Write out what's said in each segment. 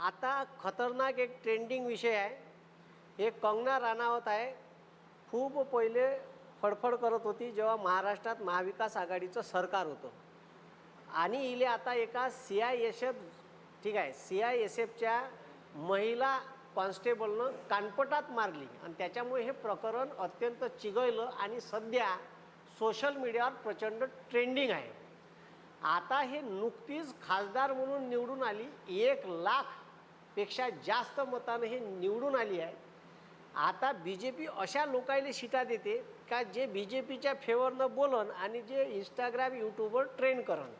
आता खतरनाक एक ट्रेंडिंग विषय आहे. एक कंगना राणावत आहे. खूप पहिले फडफड करत होती जेव्हा महाराष्ट्रात महाविकास आघाडीचं सरकार होतं. आणि इले आता एका सी आय एस एफ ठीक आहे सी आय एस एफच्या महिला कॉन्स्टेबलनं कानपटात मारली. आणि त्याच्यामुळे हे प्रकरण अत्यंत चिघळलं आणि सध्या सोशल मीडियावर प्रचंड ट्रेंडिंग आहे. आता हे नुकतीच खासदार म्हणून निवडून आली. एक लाख पेक्षा जास्त मतानं हे निवडून आली आहे. आता बी जे पी अशा लोकायले शिटा देते का जे बी जे पीच्या फेवरनं बोलन आणि जे इंस्टाग्राम यूट्यूबवर ट्रेंड करण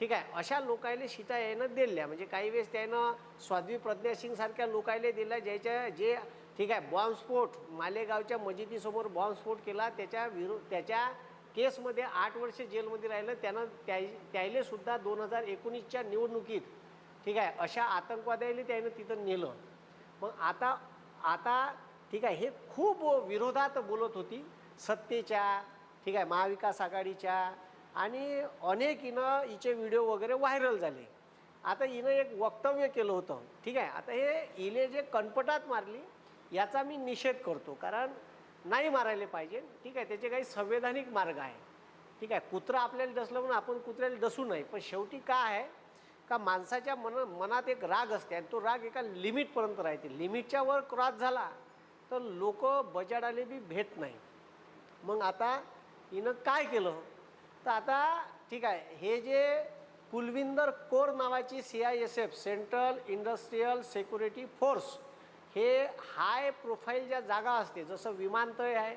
ठीक आहे? अशा लोकायले शिटा यानं दिल्या. म्हणजे काही वेळेस त्यानं स्वाध्वी प्रज्ञा सिंगसारख्या लोकायले दिल्या ज्याच्या जे ठीक आहे बॉम्बस्फोट मालेगावच्या मजिदीसमोर बॉम्बस्फोट केला त्याच्या विरो त्याच्या केसमध्ये आठ वर्ष जेलमध्ये राहिलं त्यानं त्या त्यायलेसुद्धा दोन हजार एकोणीसच्या निवडणुकीत ठीक आहे अशा आतंकवाद्याला त्यानं तिथं नेलं. मग आता आता ठीक आहे हे खूप विरोधात बोलत होती सत्तेच्या ठीक आहे महाविकास आघाडीच्या आणि अनेक हिनं हिचे व्हिडिओ वगैरे व्हायरल झाले. आता हिनं एक वक्तव्य केलं होतं ठीक आहे आता हे इले जे कनपटात मारली याचा मी निषेध करतो कारण नाही मारायला पाहिजे ठीक आहे त्याचे काही संवैधानिक मार्ग आहे. ठीक आहे कुत्रा आपल्याला डसलं म्हणून आपण कुत्र्याला डसू नये पण शेवटी काय आहे? का माणसाच्या मन मनात एक राग असते आणि तो राग एका लिमिटपर्यंत राहते. लिमिटच्या वर क्रॉस झाला तर लोक बजाडाले बी भेट नाही. मग आता हिनं काय केलं? तर आता ठीक आहे हे जे कुलविंदर कोर नावाची C I S F central industrial security force हे हाय प्रोफाईल ज्या जागा असते जसं विमानतळ आहे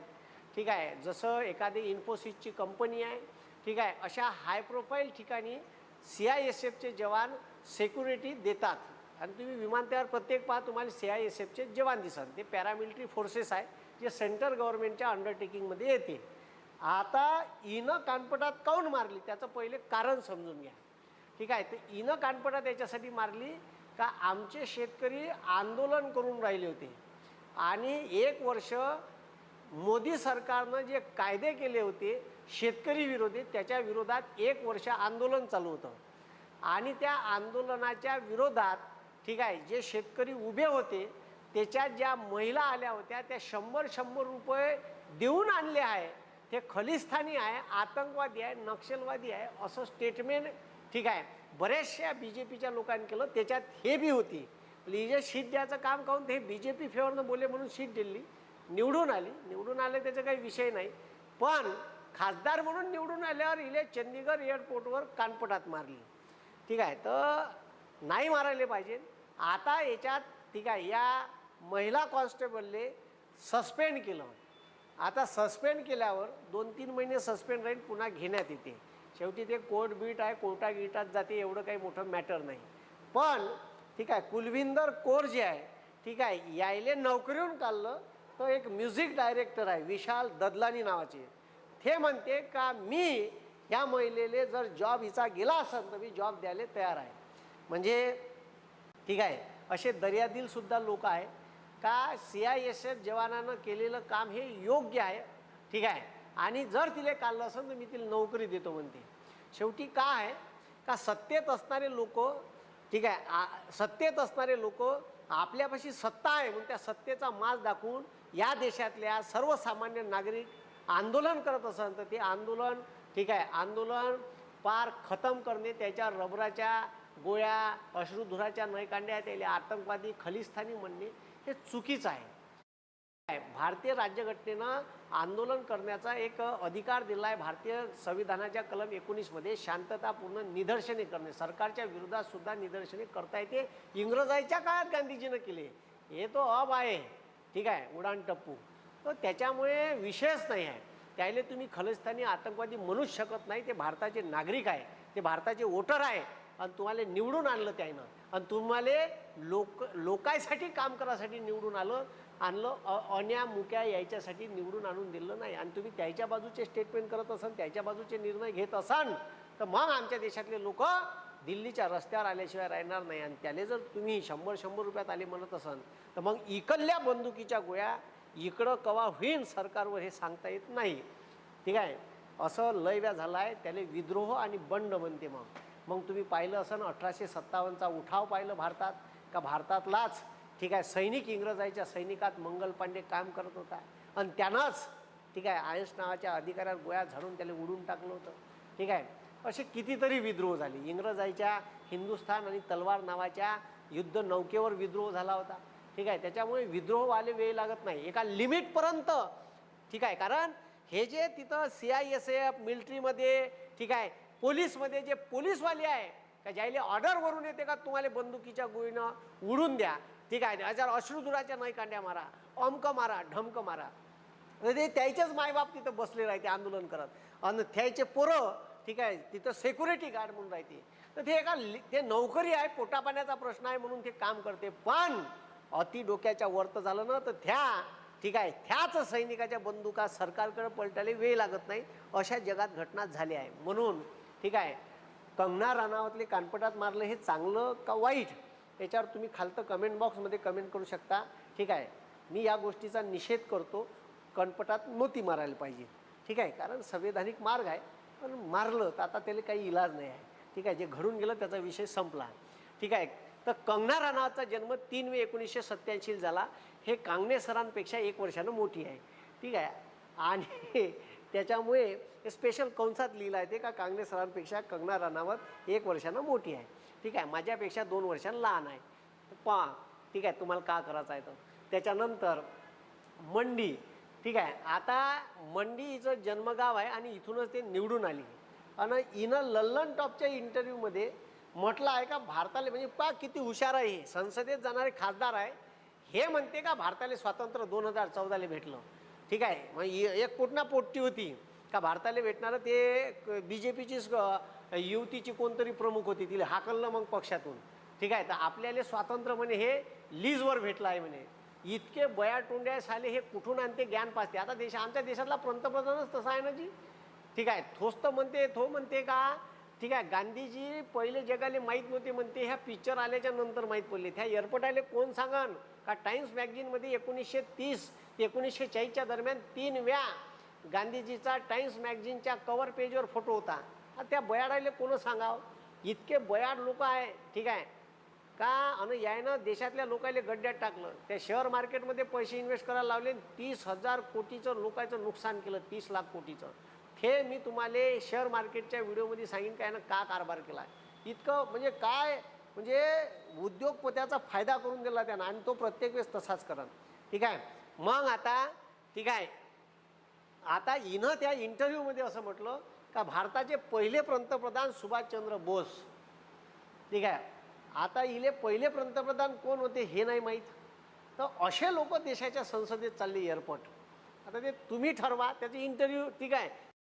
ठीक आहे जसं एखादी इन्फोसिसची कंपनी आहे ठीक आहे अशा हाय प्रोफाईल ठिकाणी सी आय एस एफचे जवान सेक्युरिटी देतात. आणि तुम्ही विमानतळावर प्रत्येक पहा तुम्हाला सी आय एस एफचे जवान दिसाल ते पॅरामिलिटरी फोर्सेस आहे जे सेंट्रल गव्हर्नमेंटच्या अंडरटेकिंगमध्ये येते आता इनं कानपटात काऊन मारली? त्याचं पहिले कारण समजून घ्या. ठीक आहे? तर इनं कानपटात याच्यासाठी मारली का आमचे शेतकरी आंदोलन करून राहिले होते. आणि एक वर्ष मोदी सरकारनं जे कायदे केले होते शेतकरी विरोधी त्याच्या विरोधात एक वर्ष आंदोलन चालू होतं. आणि त्या आंदोलनाच्या विरोधात ठीक आहे जे शेतकरी उभे होते त्याच्यात ज्या महिला आल्या होत्या त्या शंभर शंभर रुपये देऊन आणले आहे. ते खलिस्तानी आहे आतंकवादी आहे नक्षलवादी आहे असं स्टेटमेंट ठीक आहे बऱ्याचशा बी जे पीच्या लोकांनी केलं त्याच्यात हे बी होती. म्हणजे ही जे शीट द्यायचं काम काहून ते बी जे पी फेवरनं बोलले म्हणून शीट दिली. निवडून आली. निवडून आले त्याचा काही विषय नाही. पण खासदार म्हणून निवडून आल्यावर इले चंदीगड एअरपोर्टवर कानपटात मारली. ठीक आहे तर नाही मारायला पाहिजे. आता याच्यात ठीक आहे या महिला कॉन्स्टेबलले सस्पेंड केलं. आता सस्पेंड केल्यावर दोन तीन महिने सस्पेंड राहील पुन्हा घेण्यात येते. शेवटी ते कोर्ट बीट आहे कोर्टा गिटात जाते एवढं काही मोठं मॅटर नाही. पण ठीक आहे कुलविंदर कोर जे आहे ठीक आहे यायले नोकरीहून काढलं तर एक म्युझिक डायरेक्टर आहे विशाल ददलानी नावाचे. ते म्हणते का मी ह्या महिलेले जर जॉब हिचा गेला असेल तर मी जॉब द्यायला तयार आहे. म्हणजे ठीक आहे असे दर्यादीलसुद्धा लोक आहे. का सी आय एस एफ जवानानं केलेलं काम हे योग्य आहे? ठीक आहे. आणि जर तिला काढलं असेल तर मी तिला नोकरी देतो म्हणते. शेवटी काय आहे? का सत्तेत असणारे लोक ठीक आहे आ- सत्तेत असणारे लोक आपल्यापाशी सत्ता आहे म्हणून त्या सत्तेचा माज दाखवून या देशातल्या सर्वसामान्य नागरिक आंदोलन करत असाल तर ते आंदोलन ठीक आहे आंदोलन पार खतम करणे त्याच्या रबराच्या गोळ्या अश्रुधुराच्या नयकांड्या त्याला आतंकवादी खलिस्तानी म्हणणे हे चुकीचं आहे. आहे. भारतीय राज्यघटनेनं आंदोलन करण्याचा एक अधिकार दिला आहे भारतीय संविधानाच्या कलम एकोणीसमध्ये शांततापूर्ण निदर्शने करणे. सरकारच्या विरोधात सुद्धा निदर्शने करता येते. इंग्रजांच्या काळात गांधीजीनं केले. हे तो अब आहे. ठीक आहे उडान टप्पू. तर त्याच्यामुळे विषयच नाही आहे. त्याला तुम्ही खलिस्तानी आतंकवादी म्हणूच शकत नाही. ते भारताचे नागरिक आहे. ते भारताचे वोटर आहे. आणि तुम्हाला निवडून आणलं त्यानं. आणि तुम्हाला लोक लोकांसाठी काम करायसाठी निवडून आलं आणलं अन्या मुक्या यायच्यासाठी निवडून आणून दिलं नाही. आणि तुम्ही त्याच्या बाजूचे स्टेटमेंट करत असाल त्याच्या बाजूचे निर्णय घेत असाल तर मग आमच्या देशातले लोक दिल्लीच्या रस्त्यावर आल्याशिवाय राहणार नाही. आणि त्याला जर तुम्ही शंभर शंभर रुपयात आले म्हणत असाल तर मग इकल्या बंदुकीच्या गोळ्या इकडं कवा होईन सरकारवर हे सांगता येत नाही. ठीक आहे? असं लयव्या झाला आहे त्याला विद्रोह आणि बंड म्हणते मग मग तुम्ही पाहिलं असं अठराशे सत्तावन्नचा उठाव पाहिलं भारतात का भारतातलाच ठीक आहे सैनिक इंग्रजाच्या सैनिकात मंगल पांडे काम करत होता. आणि त्यानंच ठीक आहे आयस नावाच्या अधिकाऱ्यात गोळ्या झाडून त्याला उडून टाकलं होतं. ठीक आहे? असे कितीतरी विद्रोह झाले. इंग्रजाच्या हिंदुस्थान आणि तलवार नावाच्या युद्ध नौकेवर विद्रोह झाला होता. ठीक आहे त्याच्यामुळे विद्रोहवाले वेळ लागत नाही. एका लिमिटपर्यंत ठीक आहे कारण हे जे तिथं सी आय एस एफ मिलिटरीमध्ये ठीक आहे पोलीसमध्ये जे पोलीसवाले आहे का ज्याला ऑर्डरवरून येते का तुम्हाला बंदुकीच्या गोळीनं उडून द्या. ठीक आहे हजार अश्रुधुराच्या नाही कांड्या मारा अमक मारा ढमक मारा. तर ते त्याच्याच मायबाप तिथं बसले राहते आंदोलन करत. आणि त्याचे पोरं ठीक आहे तिथं सेक्युरिटी गार्ड म्हणून राहते. तर ते एका ते नोकरी आहे पोटापाण्याचा प्रश्न आहे म्हणून ते काम करते. पण अति डोक्याच्या वरतं झालं ना तर त्या ठीक आहे त्याच सैनिकाच्या बंदुका सरकारकडे पलटायला वेळ लागत नाही. अशा जगात घटना झाल्या आहे. म्हणून ठीक आहे कंगना राणावतले कानपटात मारलं हे चांगलं का वाईट? याच्यावर तुम्ही खालतं कमेंट बॉक्समध्ये कमेंट करू शकता. ठीक आहे मी या गोष्टीचा निषेध करतो. कणपटात नोती मारायला पाहिजे. ठीक आहे कारण संवैधानिक मार्ग आहे. पण मारलं तर आता त्याला काही इलाज नाही आहे. ठीक आहे जे घडून गेलं त्याचा विषय संपला. ठीक आहे तर कंगना राणावतचा जन्म तीन मे एकोणीसशे सत्याऐंशी झाला. हे कांगणे सरांपेक्षा एक वर्षानं मोठी आहे. ठीक आहे? आणि त्याच्यामुळे स्पेशल कंसात लिहिलं आहे ते का कांगणे सरांपेक्षा कंगना राणावत एक वर्षानं मोठी आहे. ठीक आहे? माझ्यापेक्षा दोन वर्षानं लहान आहे. पा ठीक आहे? तुम्हाला का करायचं आहे तर? त्याच्यानंतर मंडी. ठीक आहे? आता मंडी हिचं जन्मगाव आहे आणि इथूनच ते निवडून आली. आणि इनं लल्लन टॉपच्या इंटरव्ह्यूमध्ये म्हटलं आहे का भारताला म्हणजे पा किती हुशार आहे हे. संसदेत जाणारे खासदार आहे. हे म्हणते का भारताला स्वातंत्र्य दोन हजार चौदाला भेटलं. ठीक आहे? मग एक कुठना पोट्टी होती. का भारताला भेटणारं ते बी जे पीचीच युवतीची कोणतरी प्रमुख होती तिला हाकललं मग पक्षातून. ठीक आहे? तर आपल्याला स्वातंत्र्य म्हणे हे लीजवर भेटलं आहे म्हणे. इतके बयाटोंड्या साले हे कुठून आणते ज्ञान पाचते आता देश आमच्या देशातला पंतप्रधानच तसा आहे ना जी. ठीक आहे? थोस्त म्हणते थो म्हणते का ठीक आहे गांधीजी पहिले जगाले माहीत नव्हते म्हणते ह्या पिक्चर आल्याच्यानंतर माहीत पडले. ह्या एअरपोर्टाले कोण सांगान? का टाइम्स मॅगझिनमध्ये एकोणीसशे तीस ते एकोणीसशे चाळीसच्या दरम्यान तीन वेळा गांधीजीचा टाइम्स मॅगझिनच्या कवर पेजवर फोटो होता. त्या बयाडाले कोण सांगावं? इतके बयाड लोक आहे ठीक आहे. का आणि यायनं देशातल्या लोकांना गड्ड्यात टाकलं? त्या शेअर मार्केटमध्ये पैसे इन्व्हेस्ट करायला लावले तीस हजार कोटीचं लोकांचं नुकसान केलं तीस लाख कोटीचं. हे मी तुम्हाला शेअर मार्केटच्या व्हिडिओमध्ये सांगेन काय ना का कारभार केला. इतकं म्हणजे काय म्हणजे उद्योगपत्याचा फायदा करून दिला त्यानं आणि तो प्रत्येक वेळेस तसाच करा ठीक आहे? मग आता ठीक आहे? आता हिनं त्या इंटरव्ह्यूमध्ये असं म्हटलं का भारताचे पहिले पंतप्रधान सुभाषचंद्र बोस. ठीक आहे? आता हिले पहिले पंतप्रधान कोण होते हे नाही माहीत. तर असे लोक देशाच्या संसदेत चालले एअरपोर्ट आता ते तुम्ही ठरवा त्याचे इंटरव्ह्यू ठीक आहे?